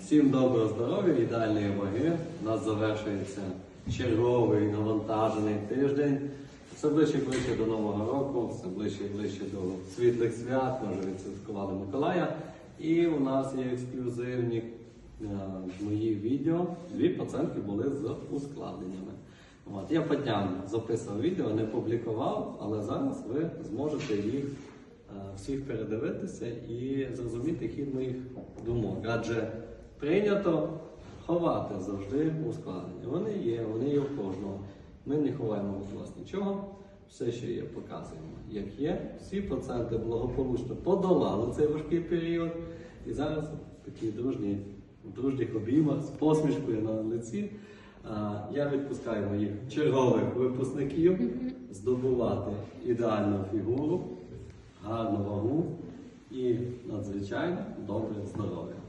Всім доброго здоров'я, ідеальної ваги. У нас завершується черговий навантажений тиждень. Все ближче і ближче до Нового року, все ближче і ближче до світлих свят. Ми вже відсвяткували Миколая. І у нас є ексклюзивні е, мої відео. Дві пацанки були з ускладненнями. От, я по дням записував відео, не публікував, але зараз ви зможете їх всіх передивитися і зрозуміти хід моїх думок. Адже прийнято ховати завжди ускладнення. Вони є, вони є у кожного. Ми не ховаємо від вас нічого. Все, що є, показуємо, як є. Всі пациенти благополучно подолали цей важкий період. І зараз такі дружні, в дружніх обіймах з посмішкою на лиці. Я відпускаю моїх чергових випускників здобувати ідеальну фігуру, гарну вагу і надзвичайно добре здоров'я.